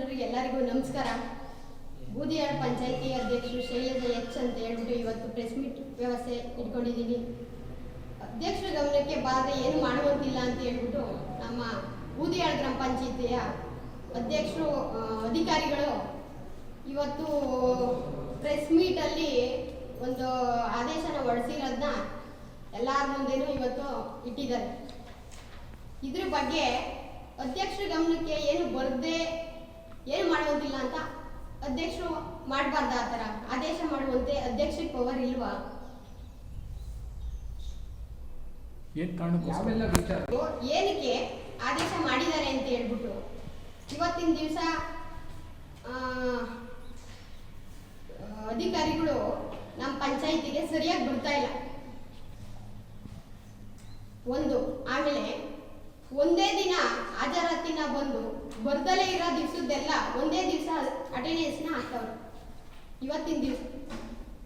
ಮಿತ್ರರಿಗೆ ಎಲ್ಲರಿಗೂ ನಮಸ್ಕಾರ. ಬೂದಿಯಾಳ್ ಪಂಚಾಯಿತಿ ಅಧ್ಯಕ್ಷರು ಶೈಲಜ ಎಚ್ ಅಂತ ಹೇಳ್ಬಿಟ್ಟು ಇವತ್ತು ಪ್ರೆಸ್ ಮೀಟ್ ವ್ಯವಸ್ಥೆ ಇಟ್ಕೊಂಡಿದ್ದೀನಿ. ಅಧ್ಯಕ್ಷರ ಗಮನಕ್ಕೆ ಬಾರದೆ ಏನು ಮಾಡುವಂತಿಲ್ಲ ಅಂತ ಹೇಳ್ಬಿಟ್ಟು ನಮ್ಮ ಬೂದಿಯಾಳ್ ಗ್ರಾಮ ಪಂಚಾಯತಿಯ ಅಧ್ಯಕ್ಷರು ಅಧಿಕಾರಿಗಳು ಇವತ್ತು ಪ್ರೆಸ್ ಮೀಟಲ್ಲಿ ಒಂದು ಆದೇಶನ ಹೊರಡಿಸಿರೋದನ್ನ ಎಲ್ಲರ ಮುಂದೆನೂ ಇವತ್ತು ಇಟ್ಟಿದ್ದಾರೆ. ಇದ್ರ ಬಗ್ಗೆ ಅಧ್ಯಕ್ಷರ ಗಮನಕ್ಕೆ ಏನು ಬರದೆ ಏನು ಮಾಡುವಂತಿಲ್ಲ ಅಂತ ಅಧ್ಯಕ್ಷರು ಮಾಡಬಾರ್ದ ಆ ಥರ? ಆದೇಶ ಮಾಡುವಂತೆ ಅಧ್ಯಕ್ಷರಿಗೆ ಪವರ್ ಇಲ್ವಾ? ಏನ್ ಕಾರಣಕ್ಕೋಸ್ಕರ? ಯಾವೆಲ್ಲ ಏನಕ್ಕೆ ಆದೇಶ ಮಾಡಿದ್ದಾರೆ ಅಂತ ಹೇಳ್ಬಿಟ್ಟು? ಇವತ್ತಿನ ದಿವಸ ಅಧಿಕಾರಿಗಳು ನಮ್ಮ ಪಂಚಾಯಿತಿಗೆ ಸರಿಯಾಗಿ ಬರ್ತಾ ಇಲ್ಲ. ಒಂದು ಆಮೇಲೆ ಒಂದೇ ದಿನ ಬಂದು ಬರ್ದಲೇ ಇರೋ ದಿವಸದ್ದೆಲ್ಲ ಒಂದೇ ದಿವಸ ಅಟೆಂಡೆನ್ಸ್ನ ಹಾಕ್ತವ್ರು. ಇವತ್ತಿನ ದಿವಸ.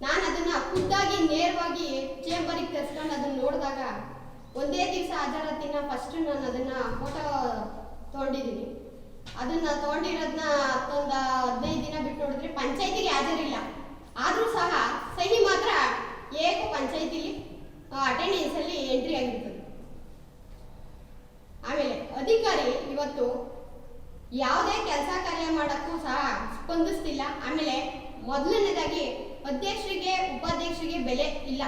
ನಾನು ಅದನ್ನ ಖುದ್ದಾಗಿ, ನೇರವಾಗಿ ಚೇಂಬರಿಗೆ ತರಿಸ್ಕೊಂಡು ಅದನ್ನ ನೋಡಿದಾಗ ಒಂದೇ ದಿವಸ ಹಾಜರಾತಿನ ಫಸ್ಟ್ ನಾನು ಅದನ್ನ ಫೋಟೋ ತೊಗೊಂಡಿದ್ದೀನಿ ಅದನ್ನ ತೊಗೊಂಡಿರೋದನ್ನ ಒಂದು ಹದಿನೈದು ದಿನ ಬಿಟ್ಟು ನೋಡಿದ್ರೆ ಪಂಚಾಯತಿಗೆ ಹಾಜರಿಲ್ಲ. ಆದರೂ ಸಹ ಸಹಿ ಮಾತ್ರ ಏಕೋ ಪಂಚಾಯತಿಲಿ ಅಟೆಂಡೆನ್ಸಲ್ಲಿ ಎಂಟ್ರಿ ಆಗಿರ್ತದೆ. ಆಮೇಲೆ ಅಧಿಕಾರಿ ಇವತ್ತು ಯಾವುದೇ ಕೆಲಸ ಕಾರ್ಯ ಮಾಡೋಕ್ಕೂ ಸಹ ಸ್ಪಂದಿಸ್ತಿಲ್ಲ. ಆಮೇಲೆ ಮೊದಲನೇದಾಗಿ ಅಧ್ಯಕ್ಷರಿಗೆ, ಉಪಾಧ್ಯಕ್ಷರಿಗೆ ಬೆಲೆ ಇಲ್ಲ.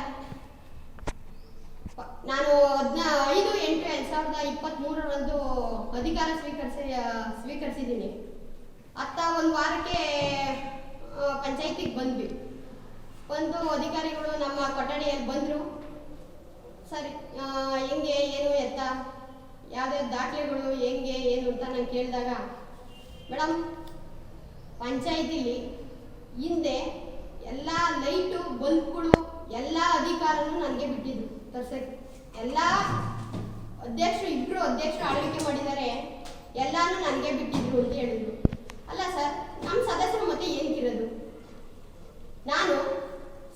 ನಾನು ಹದಿನ ಐದು ಎಂಟು, ಎರಡು ಸಾವಿರದ ಇಪ್ಪತ್ತ್ ಮೂರರಂದು ಅಧಿಕಾರ ಸ್ವೀಕರಿಸಿ, ಸ್ವೀಕರಿಸಿದ್ದೀನಿ. ಅತ್ತ ಒಂದು ವಾರಕ್ಕೆ ಪಂಚಾಯತಿಗೆ ಬಂದ್ವಿ. ಬಂದು ಅಧಿಕಾರಿಗಳು ನಮ್ಮ ಕೊಠಡಿಯಲ್ಲಿ ಬಂದರು. ಸರಿ ಹೆಂಗೆ, ಏನು, ಎತ್ತ? ಯಾವ್ಯಾವ ದಾಖಲೆಗಳು, ಹೆಂಗೆ, ಏನು ಅಂತ ನಾನು ಕೇಳಿದಾಗ ಮೇಡಮ್ ಪಂಚಾಯತಿಲಿ ಹಿಂದೆ ಎಲ್ಲ ಲೈಟು, ಬಲ್ಬ್ಗಳು, ಎಲ್ಲ ಅಧಿಕಾರನೂ ನನಗೆ ಬಿಟ್ಟಿದ್ದು ತರ್ಸಕ್ಕೆ ಎಲ್ಲ ಅಧ್ಯಕ್ಷರು ಇಬ್ಬರು ಅಧ್ಯಕ್ಷರು ಆಳ್ವಿಕೆ ಮಾಡಿದ್ದಾರೆ ಎಲ್ಲಾನು ನನಗೆ ಬಿಟ್ಟಿದ್ರು ಅಂತ ಹೇಳಿದ್ರು. ಅಲ್ಲ ಸರ್ ನಮ್ಮ ಸದಸ್ಯರ ಮತ್ತೆ ಏನಕ್ಕಿರೋದು ನಾನು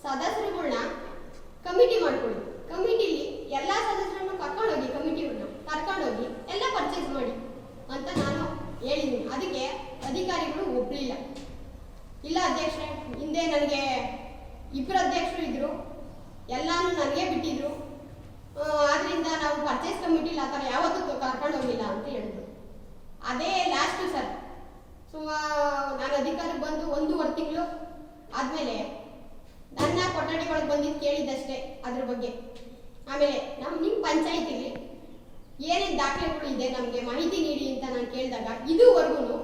ಸದಸ್ಯರುಗಳನ್ನ ಕಮಿಟಿ ಮಾಡ್ಕೊಳ್ಳಿ ಕಮಿಟಿಲಿ ಎಲ್ಲ ಸದಸ್ಯರನ್ನು ಕರ್ಕೊಂಡೋಗಿ ಕಮಿಟಿಗಳನ್ನ ಕರ್ಕೊಂಡೋಗಿ ಎಲ್ಲ ಪರ್ಚೇಸ್ ಮಾಡಿ ಅಂತ ನಾನು ಹೇಳಿದ್ದೀನಿ ಅದಕ್ಕೆ ಅಧಿಕಾರಿಗಳು ಒಪ್ಪಲಿಲ್ಲ ಇಲ್ಲ ಅಧ್ಯಕ್ಷರೇ ಹಿಂದೆ ನನಗೆ ಇಬ್ಬರು ಅಧ್ಯಕ್ಷರು ಇದ್ರು ಎಲ್ಲಾನು ನನಗೆ ಬಿಟ್ಟಿದ್ರು ಆ, ಆದ್ರಿಂದ ನಾವು ಪರ್ಚೇಸ್ ಕಮಿಟಿಲಿ ಆ ಥರ ಯಾವತ್ತೂ ಕರ್ಕೊಂಡು ಹೋಗಿಲ್ಲ ಅಂತ ಹೇಳಿದ್ರು ಅದೇ ಲಾಸ್ಟು ಸರ್ ಸುಮಾರು ನಾನು ಅಧಿಕಾರಕ್ಕೆ ಬಂದು ಒಂದೂವರೆ ತಿಂಗಳು ಆದಮೇಲೆ ನನ್ನ ಕೊಠಡಿಗಳಿಗೆ ಬಂದಿದ್ದು ಕೇಳಿದ್ದಷ್ಟೇ ಅದ್ರ ಬಗ್ಗೆ ಆಮೇಲೆ ನಮ್ಮ ನಿಮ್ಮ ಪಂಚಾಯತಿಲಿ ಏನೇನು ದಾಖಲೆಗಳು ಇದೆ ನಮಗೆ ಮಾಹಿತಿ ನೀಡಿ ಅಂತ ನಾನು ಕೇಳಿದಾಗ ಇದುವರೆಗೂ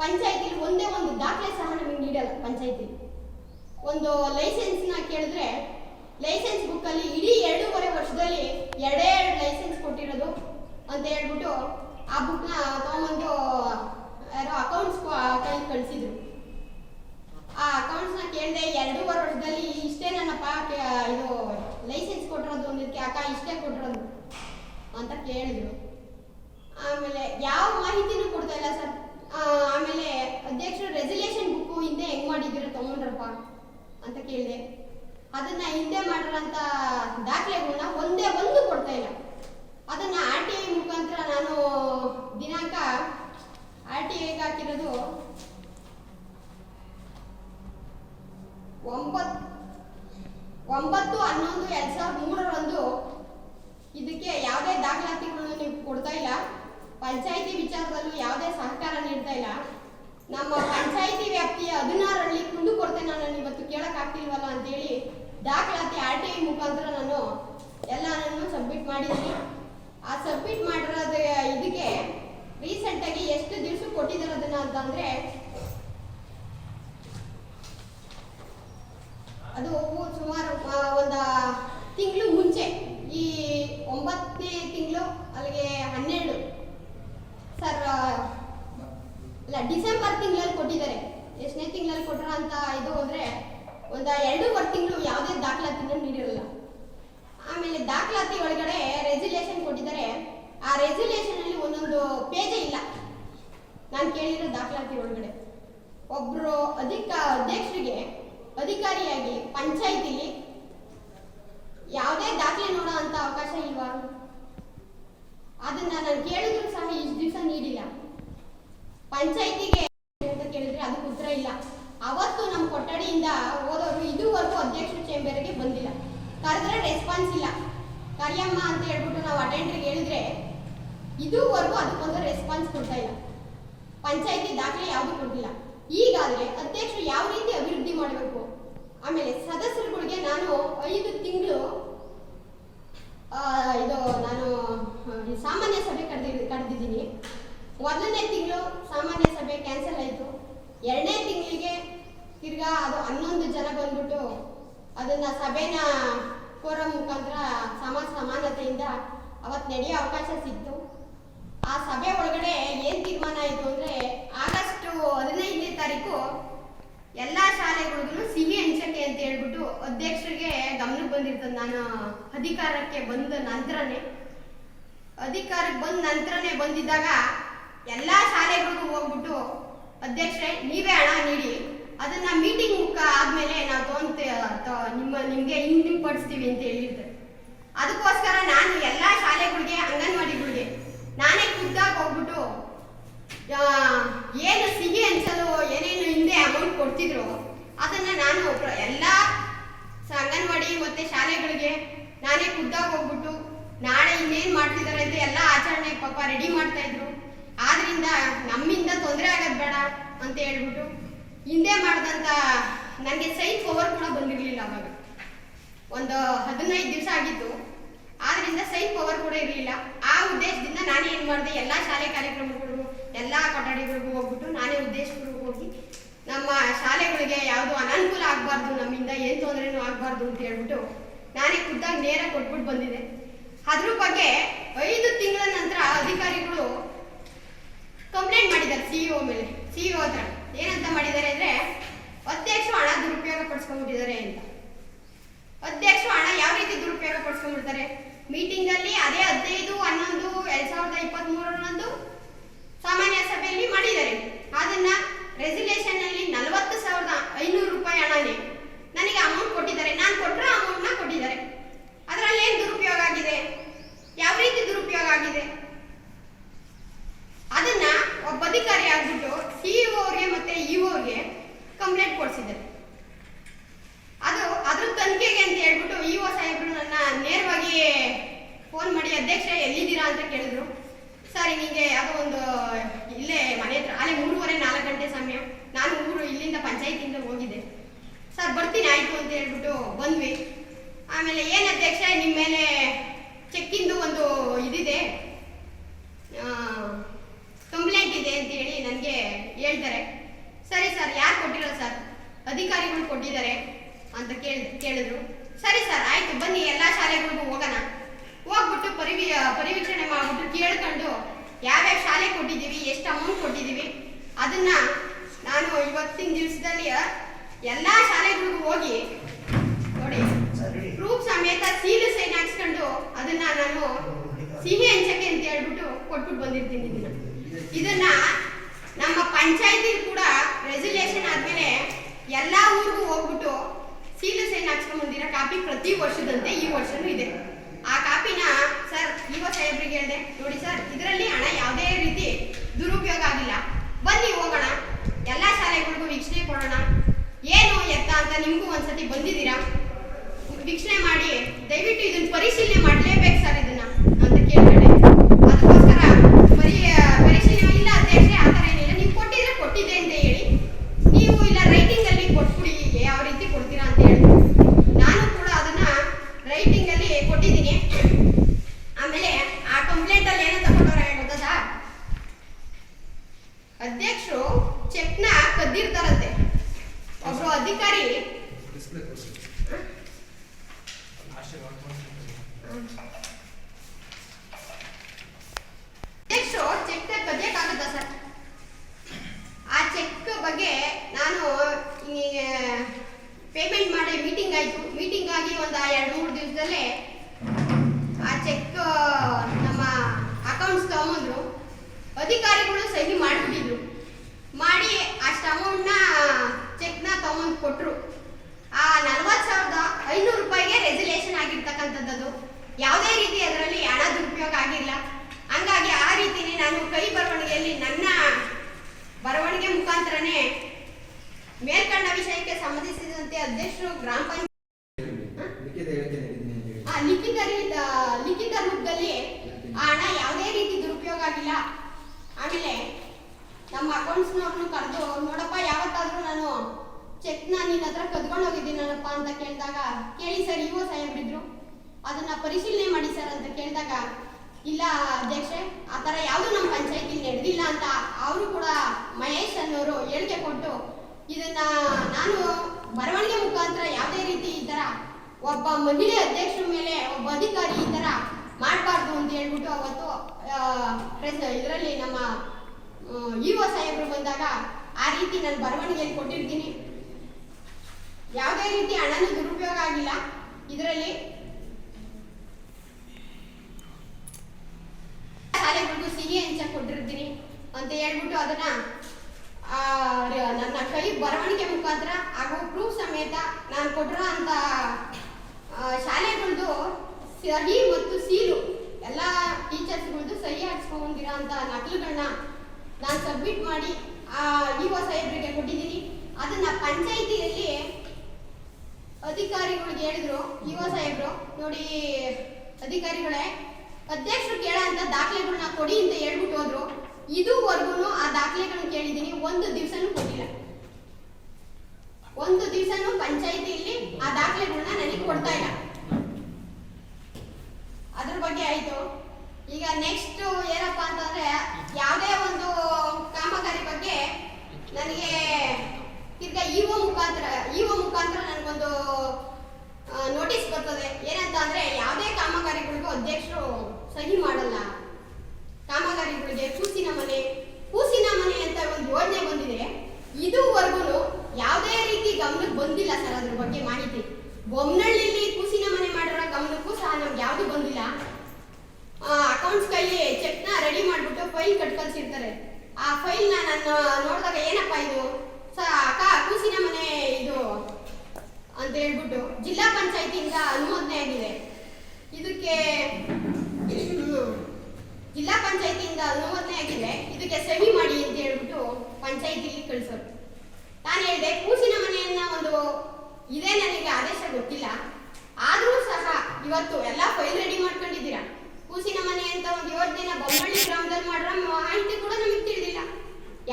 ಪಂಚಾಯತಿಲಿ ಒಂದೇ ಒಂದು ದಾಖಲೆ ಸಹ ನಮಗೆ ನೀಡಲ್ಲ ಪಂಚಾಯತಿ. ಒಂದು ಲೈಸೆನ್ಸ್ನ ಕೇಳಿದ್ರೆ ಲೈಸೆನ್ಸ್ ಬುಕ್ಕಲ್ಲಿ ಇಡೀ ಎರಡೂವರೆ ವರ್ಷದಲ್ಲಿ ಎರಡೇ ಎರಡು ಲೈಸೆನ್ಸ್ ಕೊಟ್ಟಿರೋದು ಅಂತ ಹೇಳ್ಬಿಟ್ಟು ಆ ಬುಕ್ನ ತಗೊಂಬಂದು ಯಾರೋ ಅಕೌಂಟ್ಸ್ ಕೈ ಕಳಿಸಿದ್ರು. ಆ ಅಕೌಂಟ್ಸ್ನ ಕೇಳಿದೆ ಎರಡೂವರೆ ವರ್ಷದಲ್ಲಿ ಇಷ್ಟೇ ನನ್ನಪ್ಪ ಇದು ಲೈಸೆನ್ಸ್ ಕೊಟ್ಟಿರೋದು ಒಂದಕ್ಕೆ ಅಕ್ಕ ಇಷ್ಟೇ ಕೊಟ್ಟಿರೋದು ಅಂತ ಕೇಳಿದ್ರು. ಆಮೇಲೆ ಯಾವ ಮಾಹಿತಿನೂ ಕೊಡ್ತಾ ಇಲ್ಲ ಸರ್. ಆಮೇಲೆ ಅಧ್ಯಕ್ಷರು ರೆಸಲ್ಯೂಷನ್ ಬುಕ್ಕು ಹಿಂದೆ ಹೆಂಗ್ ಮಾಡಿದಿರ ತಗೊಂಡ್ರಪ್ಪ ಅಂತ ಕೇಳಿದೆ. ಅದನ್ನ ಹಿಂದೆ ಮಾಡಿರೋಂಥ ದಾಖಲೆಗಳನ್ನ ಒಂದೇ ಒಂದು ಕೊಡ್ತಾ ಇಲ್ಲ. ಅದನ್ನ ಆರ್ ಟಿ ಐ ಮುಖಾಂತರ ನಾನು ದಿನಾಂಕ ಆರ್ ಟಿ ಐಗೆ ಹಾಕಿರೋದು ಒಂಬತ್ತು ಒಂಬತ್ತು, ಹನ್ನೊಂದು, ಎರಡ್ ಸಾವಿರದ ಮೂರರಂದು ಇದಕ್ಕೆ ಯಾವುದೇ ದಾಖಲಾತಿಗಳನ್ನು ನೀವು ಕೊಡ್ತಾ ಇಲ್ಲ. ಪಂಚಾಯಿತಿ ವಿಚಾರದಲ್ಲೂ ಯಾವುದೇ ಸಹಕಾರ ನೀಡ್ತಾ ಇಲ್ಲ. ನಮ್ಮ ಪಂಚಾಯಿತಿ ವ್ಯಾಪ್ತಿಯ ಹದಿನಾರರಲ್ಲಿ ಕುಂದು ಕೊರತೆ ನಾನು ಇವತ್ತು ಕೇಳಕ್ ಆಗ್ತಿಲ್ವಲ್ಲ ಅಂತೇಳಿ ದಾಖಲಾತಿ ಆರ್ ಟಿ ಐ ಮುಖಾಂತರ ನಾನು ಎಲ್ಲ ಸಬ್ಮಿಟ್ ಮಾಡಿದ್ದೀನಿ. ಆ ಸಬ್ಮಿಟ್ ಮಾಡಿರೋದು ಇದಕ್ಕೆ ರೀಸೆಂಟಾಗಿ ಎಷ್ಟು ದಿವಸ ಕೊಟ್ಟಿದ್ದಾರೆ ಅದನ್ನ ಅಂತಂದ್ರೆ ಅದು ಸುಮಾರು ಒಂದು ತಿಂಗಳು ಒಂಬತ್ತನೇ ತಿಂಗಳು, ಅಲ್ಲಿಗೆ ಹನ್ನೆರಡು. ಸರ್ ಅಲ್ಲ, ಡಿಸೆಂಬರ್ ತಿಂಗಳಲ್ಲಿ ಕೊಟ್ಟಿದ್ದಾರೆ. ಎಷ್ಟನೇ ತಿಂಗಳಲ್ಲಿ ಕೊಟ್ಟರ ಅಂತ ಇದು ಹೋದ್ರೆ ಒಂದು ಎರಡೂವರೆ ತಿಂಗಳು ಯಾವುದೇ ದಾಖಲಾತಿನ ನೀಡಿರಲ್ಲ. ಆಮೇಲೆ ದಾಖಲಾತಿ ಒಳಗಡೆ ರೆಸಿಲೇಷನ್ ಕೊಟ್ಟಿದ್ದಾರೆ. ಆ ರೆಸಿಲೇಷನಲ್ಲಿ ಒಂದೊಂದು ಪೇಜೇ ಇಲ್ಲ. ನಾನು ಕೇಳಿರೋ ದಾಖಲಾತಿ ಒಳಗಡೆ. ಒಬ್ಬರು ಅಧಿಕ, ಅಧ್ಯಕ್ಷರಿಗೆ, ಅಧಿಕಾರಿಯಾಗಿ, ಪಂಚಾಯಿತಿಲಿ ಯಾವುದೇ ದಾಖಲೆ ನೋಡೋ ಅಂತ ಅವಕಾಶ ಇಲ್ವಾ ಅದನ್ನ ನಾನು ಕೇಳಿದ್ರು ಸಹ ಇಷ್ಟು ದಿವಸ ನೀಡಿಲ್ಲ ಪಂಚಾಯಿತಿಗೆ ಇಲ್ಲ ಅವತ್ತು ನಮ್ಮ ಕೊಠಡಿಯಿಂದ ಹೋದವರು ಇದುವರೆಗೂ ಅಧ್ಯಕ್ಷರ ಚೇಂಬರ್ಗೆ ಬಂದಿಲ್ಲ ಕರೆದ್ರೆ ರೆಸ್ಪಾನ್ಸ್ ಇಲ್ಲ ಕರಿಯಮ್ಮ ಅಂತ ಹೇಳ್ಬಿಟ್ಟು ನಾವು ಅಟೆಂಡ್ರಿಗೆ ಹೇಳಿದ್ರೆ ಇದುವರೆಗೂ ಅದಕ್ಕೊಂದು ರೆಸ್ಪಾನ್ಸ್ ಕೊಡ್ತಾ ಇಲ್ಲ ಪಂಚಾಯತಿ ದಾಖಲೆ ಯಾವುದು ಕೊಟ್ಟಿಲ್ಲ ಈಗಾದರೆ ಅಧ್ಯಕ್ಷರು ಯಾವ ರೀತಿ ಅಭಿವೃದ್ಧಿ ಮಾಡಬೇಕು ಆಮೇಲೆ ಸದಸ್ಯರುಗಳಿಗೆ ನಾನು ಐದು ತಿಂಗಳು ಇದು ನಾನು ಆ, ಈ ಸಾಮಾನ್ಯ ಸಭೆ ಕರೆದಿ ಕರೆದಿದ್ದೀನಿ ಮೊದಲನೇ ತಿಂಗಳು ಸಾಮಾನ್ಯ ಸಭೆ ಕ್ಯಾನ್ಸಲ್ ಆಯಿತು. ಎರಡನೇ ತಿಂಗಳಿಗೆ ತಿರ್ಗಾ ಅದು ಹನ್ನೊಂದು ಜನ ಬಂದ್ಬಿಟ್ಟು ಅದನ್ನ ಸಭೆನ ಕೋರೋ ಮುಖಾಂತರ ಸಮ ಸಮಾನತೆಯಿಂದ ಅವತ್ತು ನಡೆಯೋ ಅವಕಾಶ ಸಿಕ್ತು. ಆ ಸಭೆ ಒಳಗಡೆ ಏನು ತೀರ್ಮಾನ ಆಯಿತು ಅಂದರೆ ಆಗಸ್ಟ್ ಹದಿನೈದನೇ ತಾರೀಕು ಎಲ್ಲ ಶಾಲೆಗಳಿಗೂ ಸಿಹಿ ಹಂಚಕೆ ಅಂತ ಹೇಳ್ಬಿಟ್ಟು ಅಧ್ಯಕ್ಷರಿಗೆ ಗಮನಕ್ಕೆ ಬಂದಿರ್ತದೆ. ನಾನು ಅಧಿಕಾರಕ್ಕೆ ಬಂದ ನಂತರನೇ. ಅಧಿಕಾರಕ್ಕೆ ಬಂದ ನಂತರನೇ ಬಂದಿದ್ದಾಗ ಎಲ್ಲ ಶಾಲೆಗಳಿಗೂ ಹೋಗ್ಬಿಟ್ಟು, ಅಧ್ಯಕ್ಷರೇ, ನೀವೇ ಹಣ ನೀಡಿ. ಅದನ್ನ ಮೀಟಿಂಗ್ ಮುಖ ಆದ್ಮೇಲೆ ನಾವು ತೊಗೊಂತ ನಿಮ್ಮ, ನಿಮಗೆ ಹಿಂದಿಪಡಿಸ್ತೀವಿ ಅಂತ ಹೇಳಿರ್ತಾರೆ ಅದಕ್ಕೋಸ್ಕರ ನಾನು ಎಲ್ಲ ಶಾಲೆಗಳಿಗೆ, ಅಂಗನವಾಡಿಗಳಿಗೆ ನಾನೇ ಖುದ್ದಾಗಿ ಹೋಗ್ಬಿಟ್ಟು ಏನು ಸಿಹಿ ಅನ್ಸಲು ಏನೇನು ಹಿಂದೆ ಅಮೌಂಟ್ ಕೊಡ್ತಿದ್ರು, ಅದನ್ನ ನಾನು ಎಲ್ಲ ಅಂಗನವಾಡಿ ಮತ್ತೆ ಶಾಲೆಗಳಿಗೆ ನಾನೇ ಖುದ್ದಾಗಿ ಹೋಗ್ಬಿಟ್ಟು, ನಾಳೆ ಇನ್ನೇನು ಮಾಡ್ತಿದ್ದಾರೆ ಅಂತ ಎಲ್ಲ ಆಚರಣೆ ಪಾಪ ರೆಡಿ ಮಾಡ್ತಾ ಇದ್ರು. ಆದ್ರಿಂದ ನಮ್ಮಿಂದ ತೊಂದರೆ ಆಗೋದು ಬೇಡ ಅಂತ ಹೇಳ್ಬಿಟ್ಟು ಹಿಂದೆ ಮಾಡಿದಂಥ ನನಗೆ ಸೈನ್ ಪವರ್ ಕೂಡ ಬಂದಿರಲಿಲ್ಲ ಅವಾಗ. ಒಂದು ಹದಿನೈದು ದಿವಸ ಆಗಿತ್ತು. ಆದ್ರಿಂದ ಸೈನ್ ಪವರ್ ಕೂಡ ಇರಲಿಲ್ಲ. ಆ ಉದ್ದೇಶದಿಂದ ನಾನು ಏನು ಮಾಡಿದೆ, ಎಲ್ಲ ಶಾಲೆ ಕಾರ್ಯಕ್ರಮಗಳಿಗೂ ಎಲ್ಲ ಕೊಠಡಿಗಳಿಗೂ ಹೋಗ್ಬಿಟ್ಟು ನಾನೇ ಉದ್ದೇಶಪೂರ್ವಕ ಹೋಗಿ ನಮ್ಮ ಶಾಲೆಗಳಿಗೆ ಯಾವುದು ಅನಾನುಕೂಲ ಆಗಬಾರ್ದು, ನಮ್ಮಿಂದ ಏನು ತೊಂದರೆನೂ ಆಗಬಾರ್ದು ಅಂತ ಹೇಳ್ಬಿಟ್ಟು ನಾನೇ ಖುದ್ದಾಗಿ ನೇರ ಕೊಟ್ಬಿಟ್ಟು ಬಂದಿದೆ ಅದ್ರ ಬಗ್ಗೆ ಐದು ತಿಂಗಳ ನಂತರ ಅಧಿಕಾರಿಗಳು ಕಂಪ್ಲೇಂಟ್ ಮಾಡಿದ್ದಾರೆ ಸಿಇಒ ಮೇಲೆ. ಸಿಇಒ ಹತ್ರ. ಏನಂತ ಮಾಡಿದ್ದಾರೆ ಅಂದರೆ ಅಧ್ಯಕ್ಷರು ಹಣ ದುರುಪಯೋಗ ಪಡಿಸ್ಕೊಂಡ್ಬಿಟ್ಟಿದ್ದಾರೆ ಅಂತ. ಅಧ್ಯಕ್ಷ ಹಣ ಯಾವ ರೀತಿ ದುರುಪಯೋಗ ಪಡಿಸ್ಕೊಂಡ್ಬಿಡ್ತಾರೆ? ಮೀಟಿಂಗ್ ಅಲ್ಲಿ ಅದೇ ಹದಿನೈದು, ಹನ್ನೊಂದು, ಎರಡು ಸಾವಿರದ ಇಪ್ಪತ್ತ್ ಮೂರರಂದು ಸಾಮಾನ್ಯ ಸಭೆಯಲ್ಲಿ ಮಾಡಿದ್ದಾರೆ ಅದನ್ನ ರೆಸಲ್ಯೂಷನ್ ಅಲ್ಲಿ ನಲವತ್ತು ಸಾವಿರದ ಐನೂರು ರೂಪಾಯಿ ಹಣನೇ ನನಗೆ ಅಮೌಂಟ್ ಕೊಟ್ಟಿದ್ದಾರೆ ನಾನು ಕೊಟ್ಟರೆ ಅಮೌಂಟ್ನ ಕೊಟ್ಟಿದ್ದಾರೆ ಅದರಲ್ಲಿ ಏನು ದುರುಪಯೋಗ ಆಗಿದೆ ಯಾವ ರೀತಿ ದುರುಪಯೋಗ ಆಗಿದೆ ಅದನ್ನ ಒಬ್ಬ ಅಧಿಕಾರಿ ಆಗ್ಬಿಟ್ಟು ಸಿಇಒ ಅವ್ರಿಗೆ ಮತ್ತೆ ಇಒ ಅವ್ರಿಗೆ ಕಂಪ್ಲೇಂಟ್ ಕೊಡಿಸಿದ್ದಾರೆ ಅದು ಅದ್ರ ತನಿಖೆಗೆ ಅಂತ ಹೇಳ್ಬಿಟ್ಟು ಇಒ ಸಾಹೇಬರು ನನ್ನ ನೇರವಾಗಿ ಫೋನ್ ಮಾಡಿ ಅಧ್ಯಕ್ಷ ಎಲ್ಲಿದ್ದೀರಾ ಅಂತ ಕೇಳಿದ್ರು ಸರ್ ನಿಮಗೆ ಯಾವುದೋ ಒಂದು, ಇಲ್ಲೇ ಮನೆ ಹತ್ರ ಅಲ್ಲೇ ಮೂರುವರೆ, ನಾಲ್ಕು ಗಂಟೆ ಸಮಯ. ನಾನು ಊರು ಇಲ್ಲಿಂದ ಪಂಚಾಯತಿಯಿಂದ ಹೋಗಿದ್ದೆ. ಸರ್, ಬರ್ತೀನಿ, ಆಯಿತು ಅಂತ ಹೇಳ್ಬಿಟ್ಟು ಬಂದ್ವಿ. ಆಮೇಲೆ ಏನು ಅಧ್ಯಕ್ಷ ನಿಮ್ಮ ಮೇಲೆ ಚೆಕ್ಕಿಂದು ಒಂದು ಇದಿದೆ. ಕಂಪ್ಲೇಂಟ್ ಇದೆ ಅಂತ ಹೇಳಿ ನನಗೆ ಹೇಳ್ತಾರೆ. ಸರಿ ಸರ್, ಯಾರು ಕೊಟ್ಟಿರೋ ಸರ್? ಅಧಿಕಾರಿಗಳು ಕೊಟ್ಟಿದ್ದಾರೆ ಅಂತ ಕೇಳಿ, ಕೇಳಿದ್ರು. ಸರಿ ಸರ್, ಆಯ್ತು, ಬನ್ನಿ, ಎಲ್ಲ ಶಾಲೆಗಳಿಗೂ ಹೋಗೋಣ. ಹೋಗ್ಬಿಟ್ಟು ಪರಿವಿ, ಪರಿವೀಕ್ಷಣೆ ಮಾಡಿಬಿಟ್ಟು ಕೇಳ್ಕೊಂಡು ಶಾಲೆ ಕೊಟ್ಟಿದ್ದೀವಿ ಎಷ್ಟು ಅಮೌಂಟ್ ಕೊಟ್ಟಿದ್ದೀವಿ ಅದನ್ನ ನಾನು ಇವತ್ತಿನ ದಿವಸದಲ್ಲಿ ಎಲ್ಲ ಶಾಲೆಗಳಿಗೂ ಹೋಗಿ ನೋಡಿ ಪ್ರೂಫ್ ಸಮೇತ ಸೀಲು ಸೈನ್ ಹಾಕ್ಸ್ಕೊಂಡು ಅದನ್ನ ನಾನು ಸಿಹಿ ಹಂಚಕ್ಕೆ ಅಂತ ಹೇಳ್ಬಿಟ್ಟು ಕೊಟ್ಬಿಟ್ಟು ಬಂದಿರ್ತೀನಿ ಇದನ್ನ. ಇದನ್ನ ನಮ್ಮ ಪಂಚಾಯತಿ ಕೂಡ ರೆಸಲ್ಯೂಷನ್ ಆದ್ಮೇಲೆ ಎಲ್ಲ ಊರಿಗೂ ಹೋಗ್ಬಿಟ್ಟು ಸೀಲು ಸೈನ್ ಹಾಕ್ಸ್ಕೊಂಡ್ ಬಂದಿರೋ ಕಾಪಿ ಪ್ರತಿ ವರ್ಷದಂತೆ ಈ ವರ್ಷನೂ ಇದೆ. ಆ ಕಾಪಿನ ಸರ್, ಇವ ಸಾಹೇಬ್ರಿಗೆ ಹೇಳಿದೆ. ನೋಡಿ ಸರ್, ಇದರಲ್ಲಿ ಹಣ ಯಾವುದೇ ರೀತಿ ದುರುಪಯೋಗ ಆಗಿಲ್ಲ. ಬನ್ನಿ ಹೋಗೋಣ. ಎಲ್ಲ ಶಾಲೆಗಳಿಗೂ ವೀಕ್ಷಣೆ ಕೊಡೋಣ. ಏನು ಎತ್ತ ಅಂತ ನಿಮಗೂ ಒಂದ್ಸತಿ ಬಂದಿದ್ದೀರಾ? ವೀಕ್ಷಣೆ ಮಾಡಿ, ದಯವಿಟ್ಟು ಇದನ್ನ ಪರಿಶೀಲನೆ ಮಾಡಲೇಬೇಕು ಸರ್ ಇದನ್ನ ಅಂತ ಕೇಳ್ಕೊಂಡೆ ಅದಕ್ಕೋಸ್ಕರ ಪರಿ ಪರಿಶೀಲನೆ ಇಲ್ಲ ಅಧ್ಯಕ್ಷ ಆ ಥರ ಏನಿಲ್ಲ ನೀವು ಕೊಟ್ಟಿದ್ರೆ ಕೊಟ್ಟಿದೆ ಅಂತ ಹೇಳಿ ನೀವು ಇಲ್ಲ ರೈಟಿಂಗ್ ಅಲ್ಲಿ ಕೊಟ್ಬಿಡಿ ಯಾವ ರೀತಿ ಕೊಡ್ತೀರಾ ಅಂತ ಹೇಳಿ ನಾನು ಕೂಡ ಅದನ್ನ ರೈಟಿಂಗ್ ಅಲ್ಲಿ ಕೊಟ್ಟಿದ್ದೀನಿ ಆಮೇಲೆ ಆ ಕಂಪ್ಲೇಂಟ್ ಅಲ್ಲಿ ಏನಂತ ಕೊಟ್ಟವ್ರೆ ಗೊತ್ತಾ ಸರ್ ಅಧ್ಯಕ್ಷರು ಚೆಕ್ನ ಕದ್ದಿರ್ತಾರಂತೆ ಒಬ್ರು ಅಧಿಕಾರಿ ಅಧ್ಯಕ್ಷರು ಚೆಕ್ ಕದಿಯಕ್ಕಾಗುತ್ತಾ ಸರ್ ಆ ಚೆಕ್ ಬಗ್ಗೆ ನಾನು ಪೇಮೆಂಟ್ ಮಾಡಿ ಮೀಟಿಂಗ್ ಆಯಿತು ಮೀಟಿಂಗ್ ಆಗಿ ಒಂದು ಎರಡು ಮೂರು ದಿವಸದಲ್ಲೇ ಆ ಚೆಕ್ ನಮ್ಮ ತಗೊಂಬಂದ್ರು ಅಧಿಕಾರಿಗಳು ಸಹಿ ಮಾಡಿಬಿಟ್ಟಿದ್ರು. ಮಾಡಿ ಅಷ್ಟು ಅಮೌಂಟ್ನ ಚೆಕ್ನ ತಗೊಂಡು ಕೊಟ್ಟರು ಆ ನಲವತ್ತು ಸಾವಿರದ ಐನೂರು ರೂಪಾಯಿಗೆ ರೆಸಲ್ಯೂಷನ್ ಆಗಿರ್ತಕ್ಕಂಥದ್ದು ಯಾವುದೇ ರೀತಿ ಅದರಲ್ಲಿ ಹಣ ದುರುಪಯೋಗ ಆಗಿಲ್ಲ. ಹಂಗಾಗಿ ಆ ರೀತಿನೇ ನಾನು ಕೈ ಬರವಣಿಗೆಯಲ್ಲಿ ನನ್ನ ಬರವಣಿಗೆ ಮುಖಾಂತರನೇ ಮೇಲ್ಕಂಡ ವಿಷಯಕ್ಕೆ ಸಂಬಂಧಿಸಿದಂತೆ ಅಧ್ಯಕ್ಷರು ಗ್ರಾಮ ಪಂಚಾಯತ್ ಲಿಖಿತ ರೂಪದಲ್ಲಿ ಆ ಹಣ ಯಾವುದೇ ರೀತಿ ದುರುಪಯೋಗ ಆಗಿಲ್ಲ ಆಮೇಲೆ ನಮ್ಮ ಅಕೌಂಟ್ಸ್ನವ್ರನ್ನು ಕರೆದು, ನೋಡಪ್ಪ, ಯಾವತ್ತಾದ್ರೂ ನಾನು ಚೆಕ್ನ ನಿನ್ನ ಹತ್ರ ಕದ್ಕೊಂಡು ಹೋಗಿದ್ದೀನಪ್ಪ ಅಂತ ಕೇಳಿದಾಗ, ಕೇಳಿ ಸರ್ ಇಒ ಸಾಹೇಬ್ರಿದ್ರು ಅದನ್ನ ಪರಿಶೀಲನೆ ಮಾಡಿ ಸರ್ ಅಂತ ಕೇಳಿದಾಗ, ಇಲ್ಲ ಅಧ್ಯಕ್ಷೆ, ಆ ಥರ ಯಾವುದು ನಮ್ಮ ಪಂಚಾಯತಿ ನಡೆದಿಲ್ಲ ಅಂತ ಅವರು ಕೂಡ ಮಹೇಶ್ ಅನ್ನೋರು ಹೇಳಿಕೆ ಕೊಟ್ಟು, ಇದನ್ನ ನಾನು ಬರವಣಿಗೆ ಮುಖಾಂತರ ಯಾವುದೇ ರೀತಿ ಈ ಥರ ಒಬ್ಬ ಮಹಿಳೆ ಅಧ್ಯಕ್ಷರ ಮೇಲೆ, ಒಬ್ಬ ಅಧಿಕಾರಿ ಈ ಥರ ಮಾಡಬಾರ್ದು ಅಂತ ಹೇಳ್ಬಿಟ್ಟು ಅವತ್ತು ಇದರಲ್ಲಿ ನಮ್ಮ ಇಒ ಸಾಹೇಬರು ಬಂದಾಗ ಆ ರೀತಿ ನಾನು ಬರವಣಿಗೆಯಲ್ಲಿ ಕೊಟ್ಟಿರ್ತೀನಿ. ಯಾವುದೇ ರೀತಿ ಹಣನ ದುರುಪಯೋಗ ಆಗಿಲ್ಲ. ಇದರಲ್ಲಿ ಶಾಲೆಗಳಿಗೂ ಸಿಹಿ ಹಂಚ ಕೊಟ್ಟಿರ್ತೀನಿ ಅಂತ ಹೇಳ್ಬಿಟ್ಟು ಅದನ್ನ ನನ್ನ ಕೈ ಬರವಣಿಗೆ ಮುಖಾಂತರ ಹಾಗೂ ಪ್ರೂಫ್ ಸಮೇತ ನಾನು ಕೊಟ್ಟಿರೋ ಅಂತ ಶಾಲೆಗಳದ್ದು ಸಹಿ ಮತ್ತು ಸೀಲು ಎಲ್ಲ ಟೀಚರ್ಸ್ಗಳದ್ದು ಸಹಿ ಅಂತ ನಕಲುಗಳನ್ನ ನಾನು ಸಬ್ಮಿಟ್ ಮಾಡಿ, ಆ ಡಿ ಒ ಸಾಹೇಬ್ರಿಗೆ ಕೊಟ್ಟಿದ್ದೀನಿ. ಅದನ್ನ ಪಂಚಾಯಿತಿಯಲ್ಲಿ ಅಧಿಕಾರಿಗಳಿಗೆ ಹೇಳಿದ್ರು ಇಒ ಸಾಹೇಬ್ರು ನೋಡಿ, ಅಧಿಕಾರಿಗಳೇ, ಅಧ್ಯಕ್ಷರು ಕೇಳೋ ಅಂತ ದಾಖಲೆಗಳನ್ನ ಕೊಡಿ ಅಂತ ಹೇಳ್ಬಿಟ್ಟು ಹೋದ್ರು. ಇದುವರೆಗೂ ಆ ದಾಖಲೆಗಳನ್ನ ಕೇಳಿದ್ದೀನಿ. ಒಂದು ದಿವಸನೂ ಕೊಟ್ಟಿಲ್ಲ. ಒಂದು ದಿವಸನೂ ಪಂಚಾಯಿತಿಯಲ್ಲಿ ಆ ದಾಖಲೆಗಳನ್ನ ನನಗೆ ಕೊಡ್ತಾ ಇಲ್ಲ. ಅದ್ರ ಬಗ್ಗೆ ಆಯ್ತು. ಈಗ ನೆಕ್ಸ್ಟ್ ಏನಪ್ಪಾ ಅಂತಂದ್ರೆ ಯಾವುದೇ ಒಂದು ಕಾಮಗಾರಿ ಬಗ್ಗೆ ನನಗೆ ತಿರ್ಗಾ ಇಒ ಮುಖಾಂತರ ಇಒ ಮುಖಾಂತರ ನನಗೊಂದು ನೋಟಿಸ್ ಬರ್ತದೆ. ಏನಂತ ಅಂದ್ರೆ ಯಾವುದೇ ಕಾಮಗಾರಿಗಳಿಗೂ ಅಧ್ಯಕ್ಷರು ಸಹಿ ಮಾಡಲ್ಲ. ಕಾಮಗಾರಿಗಳಿಗೆ ಕೂಸಿನ ಮನೆ ಕೂಸಿನ ಮನೆ ಅಂತ ಒಂದು ಯೋಜನೆ ಬಂದಿದೆ. ಇದುವರೆಗೂ ಯಾವುದೇ ರೀತಿ ಗಮನಕ್ಕೆ ಬಂದಿಲ್ಲ ಸರ್ ಅದ್ರ ಬಗ್ಗೆ ಮಾಹಿತಿ. ಬೊಮ್ಮನಹಳ್ಳಿಲಿ ಕೂಸಿನ ಮನೆ ಮಾಡಿರೋ ಗಮನಕ್ಕೂ ಸಹ ನಮ್ಗೆ ಯಾವುದು ಬಂದಿಲ್ಲ. ಅಕೌಂಟ್ಸ್ ಕೈಲಿ ಚೆಕ್ನ ರೆಡಿ ಮಾಡಿಬಿಟ್ಟು ಫೈಲ್ ಕಟ್ ಕಳ್ಸಿರ್ತಾರೆ ಆ ಫೈಲ್ನ ನಾನು ನೋಡಿದಾಗ ಏನಪ್ಪ ಇದು? ಅಕ್ಕ ಕೂಸಿನ ಮನೆ ಇದು ಅಂತ ಹೇಳ್ಬಿಟ್ಟು ಜಿಲ್ಲಾ ಪಂಚಾಯತಿಯಿಂದ ಅನುಮೋದನೆ ಆಗಿದೆ. ಇದಕ್ಕೆ ಜಿಲ್ಲಾ ಪಂಚಾಯತಿಯಿಂದ ಅನುಮೋದನೆ ಆಗಿದೆ. ಇದಕ್ಕೆ ಸಹಿ ಮಾಡಿ ಅಂತ ಹೇಳ್ಬಿಟ್ಟು ಪಂಚಾಯತಿಲಿ ಕಳಿಸೋರು ನಾನು ಹೇಳಿದೆ ಕೂಸಿನ ಮನೆಯನ್ನ ಒಂದು, ಇದೇ ನನಗೆ ಆದೇಶ ಗೊತ್ತಿಲ್ಲ. ಆದರೂ ಸಹ ಇವತ್ತು ಎಲ್ಲ ಫೈಲ್ ರೆಡಿ ಮಾಡ್ಕೊಂಡಿದ್ದೀರಾ? ಕೂಸಿನ ಮನೆ ಅಂತ ಒಂದು ಯೋಜನೆನ ಬೊಮ್ಮಳ್ಳಿ ಗ್ರಾಮದಲ್ಲಿ ಮಾಡಿರೋ ಮಾಹಿತಿ ಕೂಡ ನಮಗೆ ತಿಳಿದಿಲ್ಲ.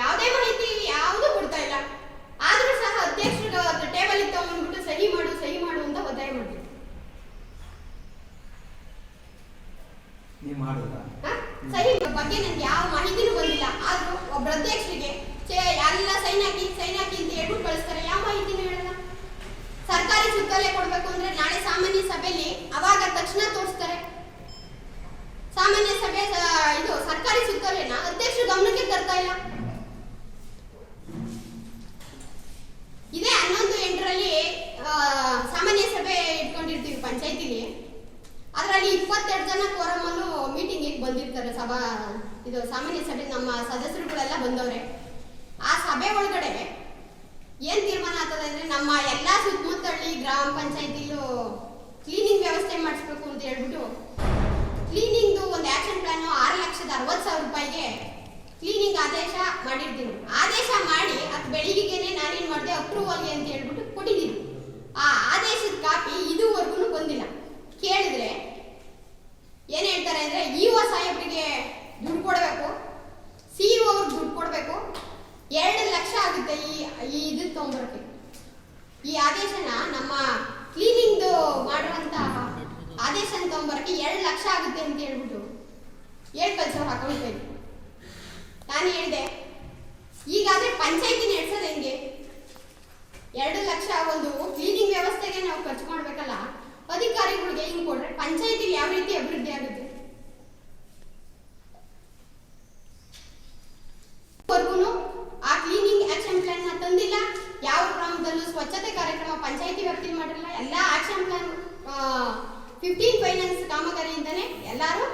ಯಾವುದೇ ಮಾಹಿತಿ, ಯಾವುದು ಕೊಡ್ತಾ ಇಲ್ಲ ಆದರೂ ಸಹ ಟೇಬಲ್ ಅಂದ್ಬಿಟ್ಟು ಸಹಿ ಮಾಡು ಸಹಿ ಮಾಡು ಅಂತ ಒತ್ತಾಯ ಮಾಡಿದ್ರು ನೀವು ಮಾಡೋದಾ? ಹ? ಸಹಿ ಬಗ್ಗೆ ನನ್ಗೆ ಯಾವ ಮಾಹಿತಿನೂ ಬಂದಿಲ್ಲ. ಆದ್ರೂ ಒಬ್ಬ ಅಧ್ಯಕ್ಷರಿಗೆ ಎಲ್ಲ ಸೈನ್ ಹಾಕಿ ಸೈನ್ ಹಾಕಿ ಅಂತ ಹೇಳ್ಬಿಟ್ಟು ಕಳಿಸ್ತಾರೆ. ಯಾವ ಮಾಹಿತಿನೂ ಹೇಳಲ್ಲ. ಸರ್ಕಾರಿ ಸುತ್ತಲೇ ಕೊಡ್ಬೇಕು ಅಂದ್ರೆ ನಾಳೆ ಸಾಮಾನ್ಯ ಸಭೆಯಲ್ಲಿ ಅವಾಗ ತಕ್ಷಣ ತೋರಿಸ್ತಾರೆ. ಸಾಮಾನ್ಯ ಸಭೆ ಇದು ಸರ್ಕಾರಿ ಸುತ್ತಲೇನಾ? ಅಧ್ಯಕ್ಷರು ಗಮನಕ್ಕೆ ತರ್ತಾ ಇಲ್ಲ ಇದೇ ಹನ್ನೊಂದು ಎಂಟರಲ್ಲಿ ಸಾಮಾನ್ಯ ಸಭೆ ಇಟ್ಕೊಂಡಿರ್ತೀವಿ ಪಂಚಾಯತಿಲಿ ಅದರಲ್ಲಿ ಇಪ್ಪತ್ತೆರಡು ಜನ ಕೋರಮಲ್ಲೂ ಮೀಟಿಂಗಿಗೆ ಬಂದಿರ್ತಾರೆ ಸಭಾ ಇದು ಸಾಮಾನ್ಯ ಸಭೆ, ನಮ್ಮ ಸದಸ್ಯರುಗಳೆಲ್ಲ ಬಂದವ್ರೆ. ಆ ಸಭೆ ಒಳಗಡೆ ಏನ್ ತೀರ್ಮಾನ ಆಗ್ತದೆ ಅಂದ್ರೆ ನಮ್ಮ ಎಲ್ಲಾ ಸುತ್ತಮುತ್ತಳ್ಳಿ ಗ್ರಾಮ ಪಂಚಾಯತಿಲೂ ಕ್ಲೀನಿಂಗ್ ವ್ಯವಸ್ಥೆ ಮಾಡಿಸ್ಬೇಕು ಅಂತ ಹೇಳ್ಬಿಟ್ಟು ಕ್ಲೀನಿಂಗ್ದು ಒಂದು ಆಕ್ಷನ್ ಪ್ಲಾನ್ ಆರು ಲಕ್ಷದ ಅರವತ್ತು ಸಾವಿರ ರೂಪಾಯಿಗೆ ಕ್ಲೀನಿಂಗ್ ಆದೇಶ ಮಾಡಿರ್ತೀನಿ. ಆದೇಶ ಮಾಡಿ ಅದು ಬೆಳಿಗ್ಗೆನೆ ನಾನೇನ್ ಮಾಡಿದೆ ಅಪ್ರೂವಲ್ಗೆ ಅಂತ ಹೇಳ್ಬಿಟ್ಟು ಕೊಟ್ಟಿದ್ದೀನಿ. ಆ ಆದೇಶದ ಕಾಪಿ ಇದುವರೆಗೂ ಬಂದಿಲ್ಲ. ಕೇಳಿದ್ರೆ ಏನ್ ಹೇಳ್ತಾರೆ ಅಂದ್ರೆ ಇಒ ಸಾಹೇಬ್ರಿಗೆ ದುಡ್ಡು ಕೊಡಬೇಕು ಸಿಇಒ ಅವ್ರಿಗೆ ದುಡ್ಡು ಕೊಡಬೇಕು, ಎರಡು ಲಕ್ಷ ಆಗುತ್ತೆ ಈ ಇದು ತೊಗೊಂಬರಕ್ಕೆ ಈ ಆದೇಶನ ನಮ್ಮ ಕ್ಲೀನಿಂಗ್ದು ಮಾಡುವಂತ ಆದೇಶನ ತೊಗೊಂಬರಕ್ಕೆ ಎರಡು ಲಕ್ಷ ಆಗುತ್ತೆ ಅಂತ ಹೇಳ್ಬಿಟ್ಟು ಏಳು ಕಳ್ಸೋರು ಅಕೌಂಟ್ ನಾನು ಹೇಳಿದೆ, ಈಗಾದ್ರೆ ಪಂಚಾಯತಿ ನಡೆಸೋದು ಹೆಂಗೆ? ಎರಡು ಲಕ್ಷ ಒಂದು ಕ್ಲೀನಿಂಗ್ ವ್ಯವಸ್ಥೆಗೆ ನಾವು ಖರ್ಚು ಮಾಡ್ಬೇಕಲ್ಲ? ಅಧಿಕಾರಿಗಳಿಗೆ ಹಿಂಗ್ ಕೊಡ್ರೆ? ಪಂಚಾಯತಿ ಯಾವ ರೀತಿ ಅಭಿವೃದ್ಧಿ ಆಗುತ್ತೆ? ಆ ಕ್ಲೀನಿಂಗ್ ಆಕ್ಷನ್ ಪ್ಲಾನ್ ತಂದಿಲ್ಲ. ಯಾವ ಗ್ರಾಮದಲ್ಲೂ ಸ್ವಚ್ಛತೆ ಕಾರ್ಯಕ್ರಮ ಪಂಚಾಯತಿ ವ್ಯಾಪ್ತಿ ಮಾಡಿರಲ್ಲ. ಎಲ್ಲ ಆಕ್ಷನ್ ಪ್ಲಾನ್ ಫಿಫ್ಟೀನ್ ಫೈನಾನ್ಸ್ ಕಾಮಗಾರಿಯಿಂದನೇ ಎಲ್ಲರೂ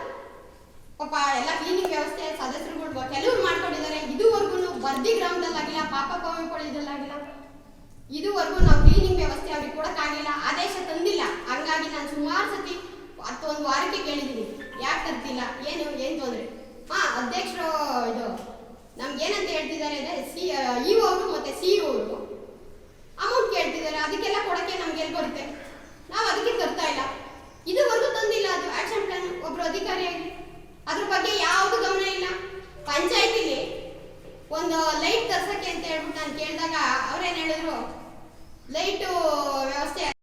ಪಾಪ ಎಲ್ಲ ಕ್ಲೀನಿಂಗ್ ವ್ಯವಸ್ಥೆ ಸದಸ್ಯರುಗಳು ಕೆಲವ್ರು ಮಾಡ್ಕೊಂಡಿದ್ದಾರೆ. ಇದುವರೆಗೂ ಬರ್ದಿ ಗ್ರಾಮದಲ್ಲಾಗಿಲ್ಲ ಪಾಪ ಕೋವಿಕೊಳ್ಳಿದಲ್ಲಾಗಿಲ್ಲ ಇದುವರೆಗೂ ನಾವು ಕ್ಲೀನಿಂಗ್ ವ್ಯವಸ್ಥೆ ಅವ್ರಿಗೆ ಕೊಡಕ್ಕಾಗಿಲ್ಲ ಆದೇಶ ತಂದಿಲ್ಲ. ಹಾಗಾಗಿ ನಾನು ಸುಮಾರು ಸತಿ ಹತ್ತು ಒಂದು ವಾರಕ್ಕೆ ಕೇಳಿದ್ದೀನಿ. ಯಾಕೆ ತರ್ತಿಲ್ಲ ಏನು ಏನು ತೊಂದರೆ? ಹಾ, ಅಧ್ಯಕ್ಷರು ಇದು, ನಮ್ಗೆ ಏನಂತ ಹೇಳ್ತಿದ್ದಾರೆ ಅಂದರೆ ಸಿ ಇ ಅವರು ಮತ್ತೆ ಸಿ ಅವರು ಅಮೌಂಟ್ ಕೇಳ್ತಿದ್ದಾರೆ. ಅದಕ್ಕೆಲ್ಲ ಕೊಡೋಕ್ಕೆ ನಮ್ಗೆ ಎಲ್ಲಿ ಬರುತ್ತೆ. ನಾವು ಅದಕ್ಕೆ ತರ್ತಾ ಇಲ್ಲ. ಇದುವರೆಗೂ ತಂದಿಲ್ಲ ಅದು ಆಕ್ಷನ್ ಪ್ಲಾನ್ ಒಬ್ರು ಅಧಿಕಾರಿಯಾಗಿ. ಅದ್ರ ಬಗ್ಗೆ ಯಾವುದು ಗಮನ ಇಲ್ಲ. ಪಂಚಾಯತಿಲಿ ಒಂದು ಲೈಟ್ ತರ್ಸಕ್ಕೆ ಅಂತ ಹೇಳ್ಬಿಟ್ಟು ನಾನು ಕೇಳಿದಾಗ ಅವ್ರೇನು ಹೇಳಿದ್ರು, ಲೈಟು ವ್ಯವಸ್ಥೆ